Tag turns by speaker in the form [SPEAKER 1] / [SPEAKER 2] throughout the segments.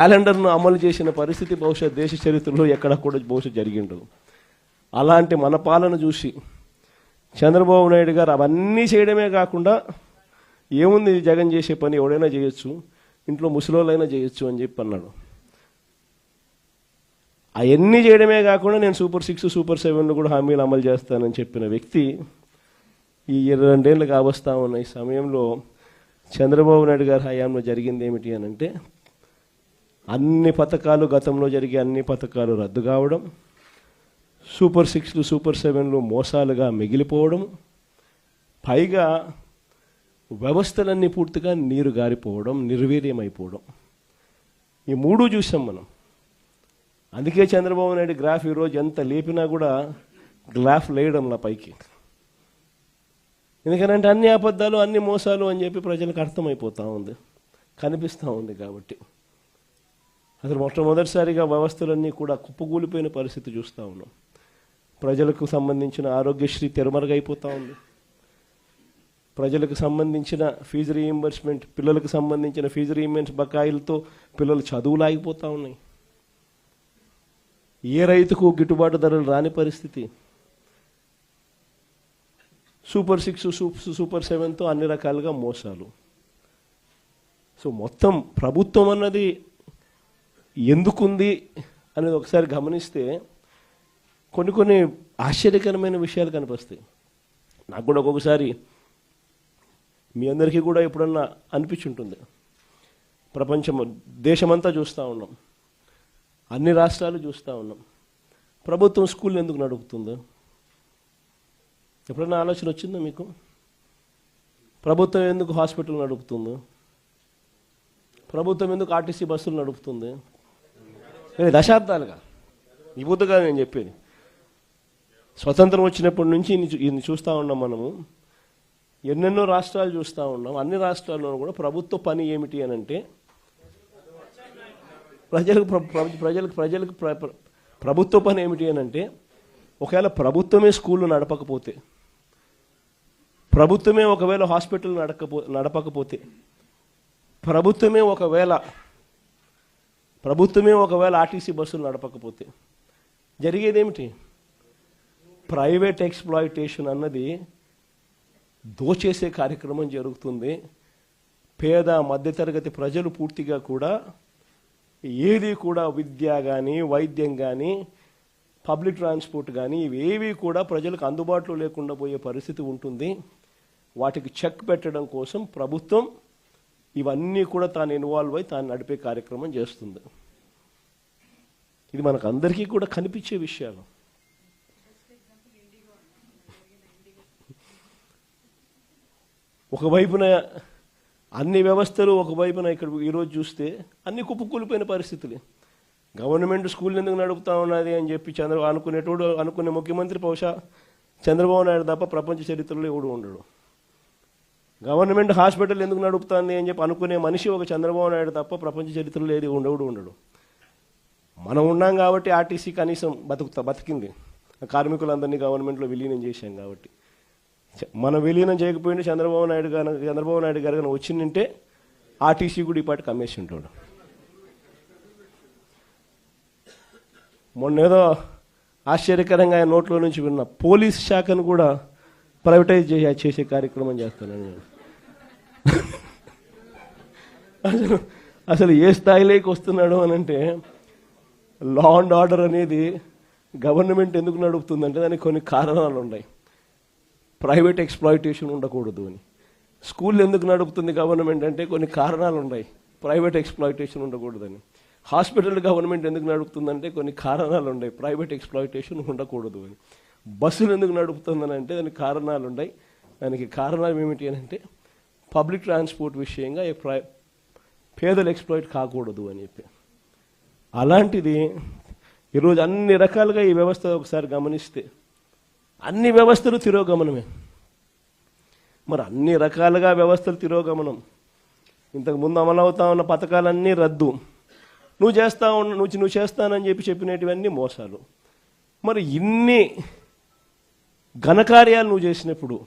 [SPEAKER 1] క్యాలెండర్ను అమలు చేసిన పరిస్థితి బహుశా దేశ చరిత్రలో ఎక్కడ కూడా బహుశా జరిగిండదు అలాంటి మన పాలన చూసి చంద్రబాబు నాయుడు గారు అవన్నీ చేయడమే కాకుండా ఏముంది జగన్ చేసే పని ఎవడైనా చేయొచ్చు ఇంట్లో ముసలోళ్ళైనా చేయొచ్చు అని చెప్పి అన్నాడు. అవన్నీ చేయడమే కాకుండా నేను సూపర్ సిక్స్ సూపర్ సెవెన్లు కూడా హామీలు అమలు చేస్తానని చెప్పిన వ్యక్తి ఈ ఇరవై రెండేళ్ళు కావస్తా ఉన్న ఈ సమయంలో చంద్రబాబు నాయుడు గారి హయాంలో జరిగింది ఏమిటి అని అంటే అన్ని పథకాలు గతంలో జరిగే అన్ని పథకాలు రద్దు కావడం సూపర్ సిక్స్లు సూపర్ సెవెన్లు మోసాలుగా మిగిలిపోవడం పైగా వ్యవస్థలన్నీ పూర్తిగా నీరు గారిపోవడం నిర్వీర్యమైపోవడం. ఈ మూడు చూసాం మనం. అందుకే చంద్రబాబు నాయుడు గ్రాఫ్ ఈరోజు ఎంత లేపినా కూడా గ్రాఫ్ లేయడంలా పైకి. ఎందుకంటే అన్ని అబద్ధాలు అన్ని మోసాలు అని చెప్పి ప్రజలకు అర్థమైపోతూ ఉంది కనిపిస్తూ ఉంది కాబట్టి. అసలు మొట్టమొదటిసారిగా వ్యవస్థలన్నీ కూడా కుప్పకూలిపోయిన పరిస్థితి చూస్తూ ఉన్నాం. ప్రజలకు సంబంధించిన ఆరోగ్యశ్రీ తెరమరుగైపోతూ ఉంది. ప్రజలకు సంబంధించిన ఫీజు రీయింబర్స్మెంట్ పిల్లలకు సంబంధించిన ఫీజు రీయింబర్స్ బకాయిలతో పిల్లలు చదువులు ఆగిపోతూ ఉన్నాయి. ఏ రైతుకు గిట్టుబాటు ధరలు రాని పరిస్థితి? సూపర్ సిక్స్ సూపర్ సెవెన్తో అన్ని రకాలుగా మోసాలు. సో మొత్తం ప్రభుత్వం అన్నది ఎందుకుంది అనేది ఒకసారి గమనిస్తే కొన్ని కొన్ని ఆశ్చర్యకరమైన విషయాలు కనిపిస్తాయి. నాకు కూడా ఒక్కొక్కసారి మీ అందరికీ కూడా ఎప్పుడన్నా అనిపించుంటుంది. ప్రపంచం దేశమంతా చూస్తూ ఉన్నాం. అన్ని రాష్ట్రాలు చూస్తూ ఉన్నాం. ప్రభుత్వం స్కూల్ ఎందుకు నడుపుతుందో? ఎప్పుడన్నా ఆలోచన వచ్చిందా మీకు? ప్రభుత్వం ఎందుకు హాస్పిటల్ నడుపుతుందో? ప్రభుత్వం ఎందుకు ఆర్టీసీ బస్సులు నడుపుతుంది? దశాబ్దాలుగా. ఈ బుద్ధగా నేను చెప్పేది. స్వతంత్రం వచ్చినప్పటి నుంచి ఇన్ని చూస్తూ ఉన్నాం మనము. ఎన్నెన్నో రాష్ట్రాలు చూస్తూ ఉన్నాం. అన్ని రాష్ట్రాల్లోనూ కూడా ప్రభుత్వ పని ఏమిటి అని అంటే ప్రజలకు ప్ర- ప్ర- ప్రజలకు ప్రజలకు ప్ర- ప్రభుత్వ పని ఏమిటి అని అంటే ఒకవేళ ప్రభుత్వమే స్కూళ్ళు నడపకపోతే ప్రభుత్వమే ఒకవేళ హాస్పిటల్ నడకపో నడపకపోతే ప్రభుత్వమే ఒకవేళ ప్రభుత్వమే ఒకవేళ ఆర్టీసీ బస్సులు నడపకపోతే జరిగేదేమిటి? ప్రైవేట్ ఎక్స్ప్లాయిటేషన్ అన్నది దోచేసే కార్యక్రమం జరుగుతుంది. పేద మధ్యతరగతి ప్రజలు పూర్తిగా కూడా ఏది కూడా విద్య కానీ వైద్యం కానీ పబ్లిక్ ట్రాన్స్పోర్ట్ కానీ ఇవేవి కూడా ప్రజలకు అందుబాటులో లేకుండా పోయే పరిస్థితి ఉంటుంది. వాటికి చెక్ పెట్టడం కోసం ప్రభుత్వం ఇవన్నీ కూడా తాను ఇన్వాల్వ్ అయి తాను నడిపే కార్యక్రమం చేస్తుంది. ఇది మనకు అందరికీ కూడా కనిపించే విషయాలు ఒకవైపున అన్ని వ్యవస్థలు ఒకవైపున ఇక్కడ ఈరోజు చూస్తే అన్ని కుప్పకూలిపోయిన పరిస్థితులే. గవర్నమెంట్ స్కూల్ ఎందుకు నడుపుతా ఉన్నది అని చెప్పి చంద్ర అనుకునేటోడు అనుకునే ముఖ్యమంత్రి బహుశా చంద్రబాబు నాయుడు తప్ప ప్రపంచ చరిత్రలో ఎవడు ఉండడు. గవర్నమెంట్ హాస్పిటల్ ఎందుకు నడుపుతుంది అని చెప్పి అనుకునే మనిషి ఒక చంద్రబాబు నాయుడు తప్ప ప్రపంచ చరిత్రలో ఏది ఉండవుడు ఉండడు. మనం ఉన్నాం కాబట్టి ఆర్టీసీ కనీసం బతుకుతా బతికింది. కార్మికులందరినీ గవర్నమెంట్లో విలీనం చేశాం కాబట్టి. మనం విలీనం చేయకపోయిన చంద్రబాబు నాయుడు గారు చంద్రబాబు నాయుడు గారు కానీ వచ్చిందంటే ఆర్టీసీ కూడా ఇప్పటి కమ్మేసి అమ్మేసి ఉంటాడు మొన్న ఏదో ఆశ్చర్యకరంగా ఆయన నోట్లో నుంచి విన్న పోలీస్ శాఖను కూడా ప్రైవేటైజ్ చేసే చేసే కార్యక్రమం చేస్తాను నేను అసలు అసలు ఏ స్థాయిలోకి వస్తున్నాడు అని అంటే లా అండ్ ఆర్డర్ అనేది గవర్నమెంట్ ఎందుకు నడుపుతుందంటే దానికి కొన్ని కారణాలు ఉన్నాయి. ప్రైవేట్ ఎక్స్ప్లాయిటేషన్ ఉండకూడదు అని. స్కూల్ ఎందుకు నడుపుతుంది గవర్నమెంట్ అంటే కొన్ని కారణాలు ఉన్నాయి. ప్రైవేట్ ఎక్స్ప్లాయిటేషన్ ఉండకూడదని. హాస్పిటల్ గవర్నమెంట్ ఎందుకు నడుపుతుందంటే కొన్ని కారణాలు ఉన్నాయి. ప్రైవేట్ ఎక్స్ప్లాయిటేషన్ ఉండకూడదు అని. బస్సులు ఎందుకు నడుపుతుందని అంటే దానికి కారణాలు ఉన్నాయి దానికి కారణాలు ఏమిటి అని అంటే పబ్లిక్ ట్రాన్స్పోర్ట్ విషయంగా పేదలు ఎక్స్ప్లాయిట్ కాకూడదు అని చెప్పి. అలాంటిది ఈరోజు అన్ని రకాలుగా ఈ వ్యవస్థ ఒకసారి గమనిస్తే అన్ని వ్యవస్థలు తిరోగమనమే. మరి అన్ని రకాలుగా వ్యవస్థలు తిరోగమనం. ఇంతకు ముందు అమలవుతా ఉన్న పథకాలన్నీ రద్దు. నువ్వు చేస్తా ఉన్న నువ్వు నువ్వు చేస్తానని చెప్పి చెప్పినటువన్నీ మోసాలు. మరి ఇన్ని ఘనకార్యాలు నువ్వు చేసినప్పుడు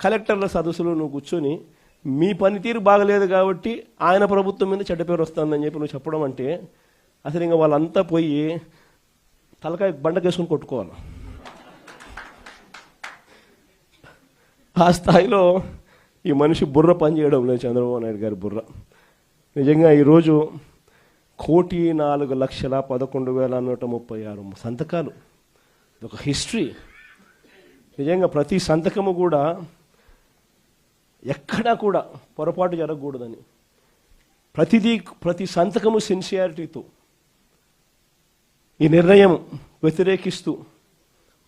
[SPEAKER 1] కలెక్టర్ల సదస్సులో నువ్వు కూర్చొని మీ పనితీరు బాగలేదు కాబట్టి ఆయన ప్రభుత్వం మీద చెడ్డ పేరు వస్తుందని చెప్పి నువ్వు చెప్పడం అంటే అసలు ఇంకా వాళ్ళంతా పోయి తలకాయ బండకేసుకుని కొట్టుకోవాలి. ఆ స్థాయిలో ఈ మనిషి బుర్ర పనిచేయడం లేదు చంద్రబాబు నాయుడు గారి బుర్ర. నిజంగా ఈరోజు కోటి నాలుగు లక్షల పదకొండు వేల నూట ముప్పై ఆరు సంతకాలు. ఇది ఒక హిస్టరీ. నిజంగా ప్రతి సంతకము కూడా ఎక్కడా కూడా పొరపాటు జరగకూడదని. ప్రతిదీ ప్రతి సంతకము సిన్సియారిటీతో ఈ నిర్ణయం వ్యతిరేకిస్తూ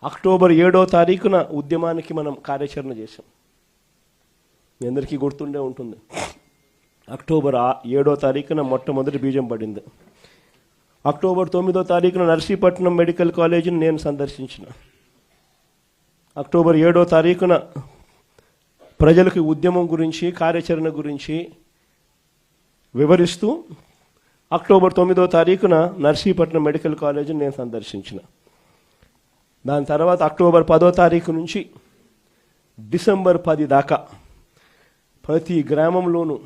[SPEAKER 1] అక్టోబర్ ఏడో తారీఖున ఉద్యమానికి మనం కార్యాచరణ చేశాం. మీ అందరికీ గుర్తుండే ఉంటుంది. అక్టోబర్ ఏడో తారీఖున మొట్టమొదటి బీజం పడింది. అక్టోబర్ తొమ్మిదో తారీఖున నర్సీపట్నం మెడికల్ కాలేజీని నేను సందర్శించిన. అక్టోబర్ ఏడో తారీఖున ప్రజలకు ఉద్యమం గురించి కార్యాచరణ గురించి వివరిస్తూ అక్టోబర్ తొమ్మిదో తారీఖున నర్సీపట్నం మెడికల్ కాలేజీని నేను సందర్శించిన. దాని తర్వాత అక్టోబర్ పదో తారీఖు నుంచి డిసెంబర్ పది దాకా ప్రతి గ్రామంలోనూ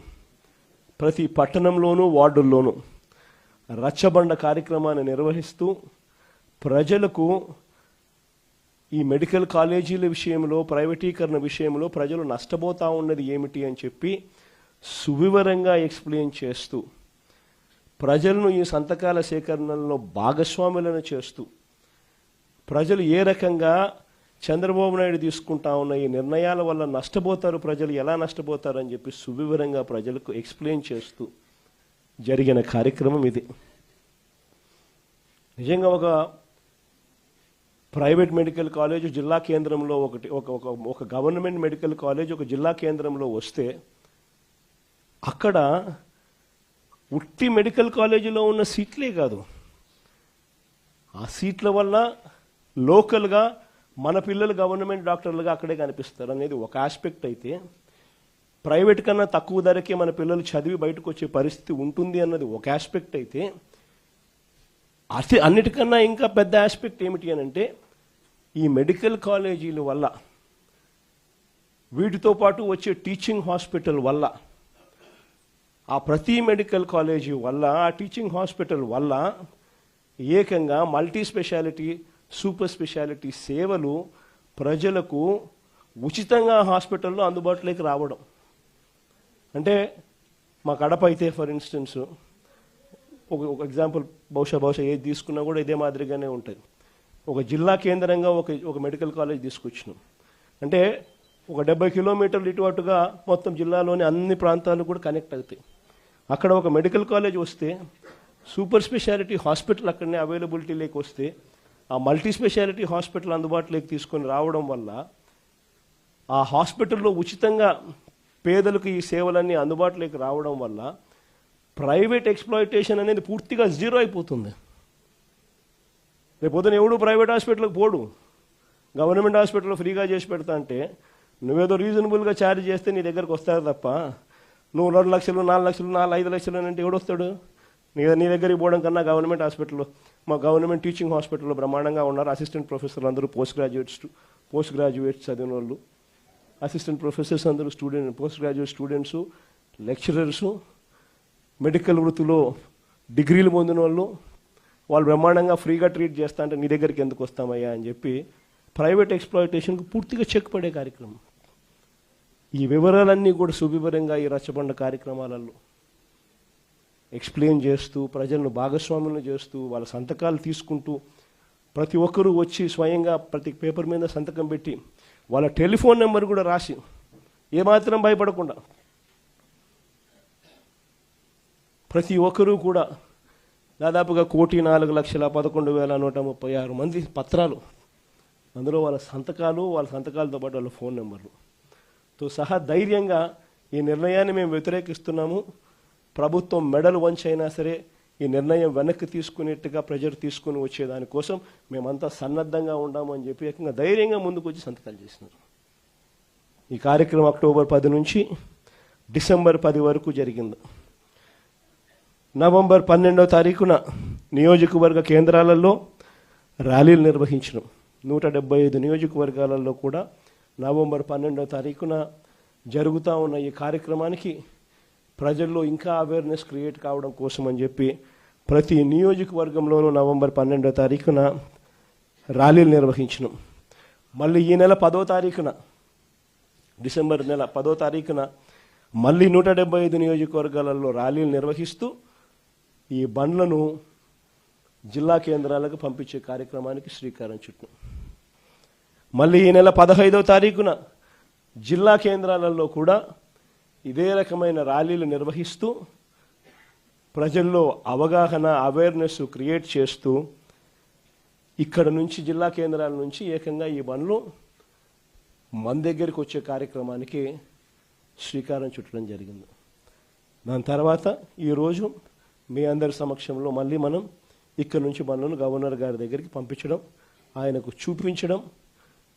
[SPEAKER 1] ప్రతి పట్టణంలోనూ వార్డుల్లోనూ రచ్చబండ కార్యక్రమాన్ని నిర్వహిస్తూ ప్రజలకు ఈ మెడికల్ కాలేజీల విషయంలో ప్రైవేటీకరణ విషయంలో ప్రజలు నష్టపోతా ఉన్నది ఏమిటి అని చెప్పి సువివరంగా ఎక్స్ప్లెయిన్ చేస్తూ ప్రజలను ఈ సంతకాల సేకరణలో భాగస్వాములను చేస్తూ ప్రజలు ఏ రకంగా చంద్రబాబు నాయుడు తీసుకుంటా ఉన్న ఈ నిర్ణయాల వల్ల నష్టపోతారు ప్రజలు ఎలా నష్టపోతారు అని చెప్పి సువివరంగా ప్రజలకు ఎక్స్ప్లెయిన్ చేస్తూ జరిగిన కార్యక్రమం ఇది. నిజంగా ఒక ప్రైవేట్ మెడికల్ కాలేజ్ జిల్లా కేంద్రంలో ఒకటి ఒక ఒక గవర్నమెంట్ మెడికల్ కాలేజ్ ఒక జిల్లా కేంద్రంలో వస్తే అక్కడ ఉట్టి మెడికల్ కాలేజీలో ఉన్న సీట్లే కాదు. ఆ సీట్ల వల్ల లోకల్గా మన పిల్లలు గవర్నమెంట్ డాక్టర్లుగా అక్కడే కనిపిస్తారు అనేది ఒక ఆస్పెక్ట్ అయితే ప్రైవేట్ కన్నా తక్కువ ధరకే మన పిల్లలు చదివి బయటకు వచ్చే పరిస్థితి ఉంటుంది అన్నది ఒక ఆస్పెక్ట్ అయితే అతి అన్నిటికన్నా ఇంకా పెద్ద ఆస్పెక్ట్ ఏమిటి అని అంటే ఈ మెడికల్ కాలేజీల వల్ల వీటితో పాటు వచ్చే టీచింగ్ హాస్పిటల్ వల్ల ఆ ప్రతి మెడికల్ కాలేజీ వల్ల ఆ టీచింగ్ హాస్పిటల్ వల్ల ఏకంగా మల్టీ స్పెషాలిటీ సూపర్ స్పెషాలిటీ సేవలు ప్రజలకు ఉచితంగా హాస్పిటల్లో అందుబాటులోకి రావడం. అంటే మా కడప అయితే ఫర్ ఇన్స్టెన్స్ ఒక ఒక ఎగ్జాంపుల్ బహుశా బహుశా ఏది తీసుకున్నా కూడా ఇదే మాదిరిగానే ఉంటుంది. ఒక జిల్లా కేంద్రంగా ఒక ఒక మెడికల్ కాలేజ్ తీసుకొచ్చినాం. అంటే ఒక డెబ్బై కిలోమీటర్లు ఇటు అటుగా మొత్తం జిల్లాలోని అన్ని ప్రాంతాలు కూడా కనెక్ట్ అవుతాయి. అక్కడ ఒక మెడికల్ కాలేజ్ వస్తే సూపర్ స్పెషాలిటీ హాస్పిటల్ అక్కడనే అవైలబిలిటీలోకి వస్తే ఆ మల్టీ స్పెషాలిటీ హాస్పిటల్ అందుబాటులోకి తీసుకొని రావడం వల్ల ఆ హాస్పిటల్లో ఉచితంగా పేదలకు ఈ సేవలన్నీ అందుబాటులోకి రావడం వల్ల ప్రైవేట్ ఎక్స్ప్లాయిటేషన్ అనేది పూర్తిగా జీరో అయిపోతుంది. రేపు పొద్దున ఎవడు ప్రైవేట్ హాస్పిటల్కి పోడు. గవర్నమెంట్ హాస్పిటల్లో ఫ్రీగా చేసి పెడతా అంటే నువ్వేదో రీజనబుల్గా ఛార్జ్ చేస్తే నీ దగ్గరకు వస్తారు తప్ప? నువ్వు రెండు లక్షలు నాలుగు లక్షలు నాలుగు ఐదు లక్షలు అని అంటే ఎవడొస్తాడు? నీ నీ దగ్గరికి పోవడం కన్నా గవర్నమెంట్ హాస్పిటల్లో మా గవర్నమెంట్ టీచింగ్ హాస్పిటల్లో బ్రహ్మాండంగా ఉన్నారు. అసిస్టెంట్ ప్రొఫెసర్లు అందరూ పోస్ట్ గ్రాడ్యుయేట్స్ పోస్ట్ గ్రాడ్యుయేట్స్ చదివిన వాళ్ళు. అసిస్టెంట్ ప్రొఫెసర్స్ అందరూ student post graduate students lecturers medical వృత్తిలో డిగ్రీలు పొందిన వాళ్ళు వాళ్ళు బ్రహ్మాండంగా ఫ్రీగా ట్రీట్ చేస్తా అంటే నీ దగ్గరికి ఎందుకు వస్తామయ్యా అని చెప్పి ప్రైవేట్ ఎక్స్ప్లాయిటేషన్కు పూర్తిగా చెక్ పడే కార్యక్రమం. ఈ వివరాలన్నీ కూడా సువివరంగా ఈ రచ్చబండ కార్యక్రమాలలో ఎక్స్ప్లెయిన్ చేస్తూ ప్రజలను భాగస్వాములను చేస్తూ వాళ్ళ సంతకాలు తీసుకుంటూ ప్రతి ఒక్కరూ వచ్చి స్వయంగా ప్రతి పేపర్ మీద సంతకం పెట్టి వాళ్ళ టెలిఫోన్ నెంబర్ కూడా రాసి ఏమాత్రం భయపడకుండా ప్రతి ఒక్కరూ కూడా దాదాపుగా కోటి నాలుగు లక్షల పదకొండు వేల నూట ముప్పై ఆరు మంది పత్రాలు. అందులో వాళ్ళ సంతకాలు వాళ్ళ సంతకాలతో పాటు వాళ్ళ ఫోన్ నెంబర్లు. తో సహా ధైర్యంగా ఈ నిర్ణయాన్ని మేము వ్యతిరేకిస్తున్నాము. ప్రభుత్వం మెడలు వంచైనా సరే ఈ నిర్ణయం వెనక్కి తీసుకునేట్టుగా ప్రజలు తీసుకుని వచ్చేదానికోసం మేమంతా సన్నద్ధంగా ఉండాము అని చెప్పి ఏకంగా ధైర్యంగా ముందుకు వచ్చి సంతకాలు చేసినారు ఈ కార్యక్రమం అక్టోబర్ పది నుంచి డిసెంబర్ పది వరకు జరిగింది. నవంబర్ పన్నెండో తారీఖున నియోజకవర్గ కేంద్రాలలో ర్యాలీలు నిర్వహించడం. నూట డెబ్బై ఐదు నియోజకవర్గాలలో కూడా నవంబర్ పన్నెండో తారీఖున జరుగుతూ ఉన్న ఈ కార్యక్రమానికి ప్రజల్లో ఇంకా అవేర్నెస్ క్రియేట్ కావడం కోసం అని చెప్పి ప్రతి నియోజకవర్గంలోనూ నవంబర్ పన్నెండో తారీఖున ర్యాలీలు నిర్వహించడం. మళ్ళీ ఈ నెల పదో తారీఖున డిసెంబర్ నెల పదో తారీఖున మళ్ళీ నూట డెబ్బై ఐదు నియోజకవర్గాలలో ర్యాలీలు నిర్వహిస్తూ ఈ బండ్లను జిల్లా కేంద్రాలకు పంపించే కార్యక్రమానికి శ్రీకారం చుట్టాం. మళ్ళీ ఈ నెల పదహైదవ తారీఖున జిల్లా కేంద్రాలలో కూడా ఇదే రకమైన ర్యాలీలు నిర్వహిస్తూ ప్రజల్లో అవగాహన అవేర్నెస్ క్రియేట్ చేస్తూ ఇక్కడ నుంచి జిల్లా కేంద్రాల నుంచి ఏకంగా ఈ బండ్లు మన దగ్గరికి వచ్చే కార్యక్రమానికి శ్రీకారం చుట్టడం జరిగింది. దాని తర్వాత ఈరోజు మీ అందరి సమక్షంలో మళ్ళీ మనం ఇక్కడ నుంచి మనల్ని గవర్నర్ గారి దగ్గరికి పంపించడం ఆయనకు చూపించడం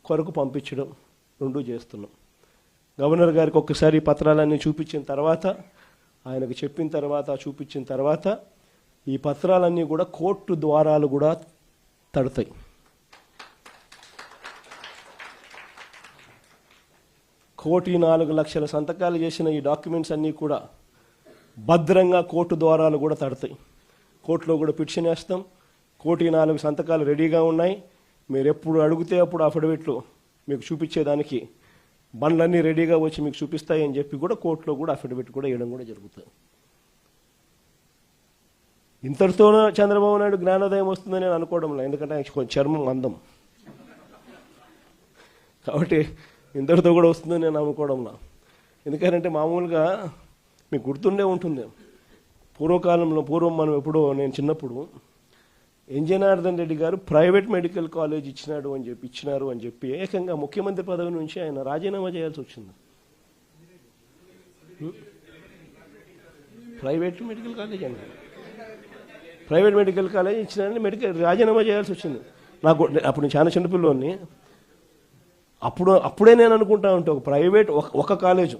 [SPEAKER 1] కొరకు పంపించడం రెండు చేస్తున్నాం. గవర్నర్ గారికి ఒక్కసారి పత్రాలన్నీ చూపించిన తర్వాత ఆయనకు చెప్పిన తర్వాత చూపించిన తర్వాత ఈ పత్రాలన్నీ కూడా కోర్టు ద్వారాలు కూడా తడతాయి. కోటి నాలుగు లక్షల సంతకాలు చేసిన ఈ డాక్యుమెంట్స్ అన్నీ కూడా భద్రంగా కోర్టు ద్వారాలు కూడా తడతాయి. కోర్టులో కూడా పిటిషన్ వేస్తాం. కోటి నాలుగు సంతకాలు రెడీగా ఉన్నాయి. మీరు ఎప్పుడు అడిగితే అప్పుడు అఫిడవిట్లు మీకు చూపించేదానికి బండ్లన్నీ రెడీగా వచ్చి మీకు చూపిస్తాయి అని చెప్పి కూడా కోర్టులో కూడా అఫిడవిట్ కూడా వేయడం కూడా జరుగుతుంది. ఇంతటితోనే చంద్రబాబు నాయుడు జ్ఞానోదయం వస్తుందని నేను అనుకోవడంలో ఎందుకంటే ఆయనకి కొంచెం చర్మం అందం. కాబట్టి ఇంతటితో కూడా వస్తుందని నేను అనుకోవడంలా ఎందుకంటే మామూలుగా మీకు గుర్తుండే ఉంటుంది. పూర్వకాలంలో పూర్వం మనం ఎప్పుడో నేను చిన్నప్పుడు ఎంజనార్దన్ రెడ్డి గారు ప్రైవేట్ మెడికల్ కాలేజ్ ఇచ్చినాడు అని చెప్పి ఇచ్చినారు అని చెప్పి ఏకంగా ముఖ్యమంత్రి పదవి నుంచి ఆయన రాజీనామా చేయాల్సి వచ్చింది. ప్రైవేట్ మెడికల్ కాలేజ్ అండి. ప్రైవేట్ మెడికల్ కాలేజ్ ఇచ్చినారని మెడికల్ రాజీనామా చేయాల్సి వచ్చింది. నాకు అప్పుడు నేను చాలా చిన్నపిల్లోని అప్పుడు అప్పుడే నేను అనుకుంటా ఉంటే ఒక ప్రైవేట్ ఒక ఒక కాలేజు.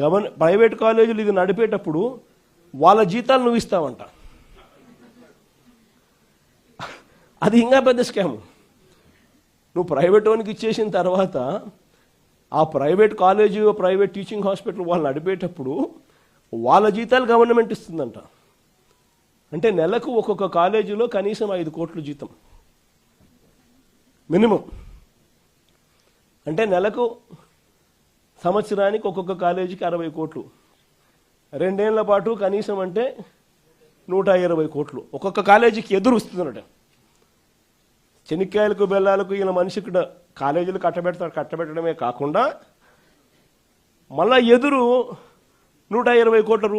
[SPEAKER 1] గవర్న ప్రైవేట్ కాలేజీలు ఇది నడిపేటప్పుడు వాళ్ళ జీతాలు నువ్వు ఇస్తావంట. అది ఇంకా పెద్ద స్కామ్. నువ్వు ప్రైవేట్ వానికి ఇచ్చేసిన తర్వాత ఆ private college private teaching hospital వాళ్ళు నడిపేటప్పుడు వాళ్ళ జీతాలు గవర్నమెంట్ ఇస్తుందంట. అంటే నెలకు ఒక్కొక్క కాలేజీలో కనీసం ఐదు కోట్ల జీతం. మినిమం. అంటే నెలకు సంవత్సరానికి ఒక్కొక్క కాలేజీకి అరవై కోట్లు. రెండేళ్ళ పాటు కనీసం అంటే నూట ఇరవై కోట్లు. ఒక్కొక్క కాలేజీకి ఎదురు వస్తుందన్నట చెనిక్కాయలకు బెల్లాలకు ఈయన మనిషికి డ- కాలేజీలు కట్టబెడతాడు కట్టబెట్టడమే కాకుండా మళ్ళా ఎదురు నూట ఇరవై కోట్ల రూపాయలు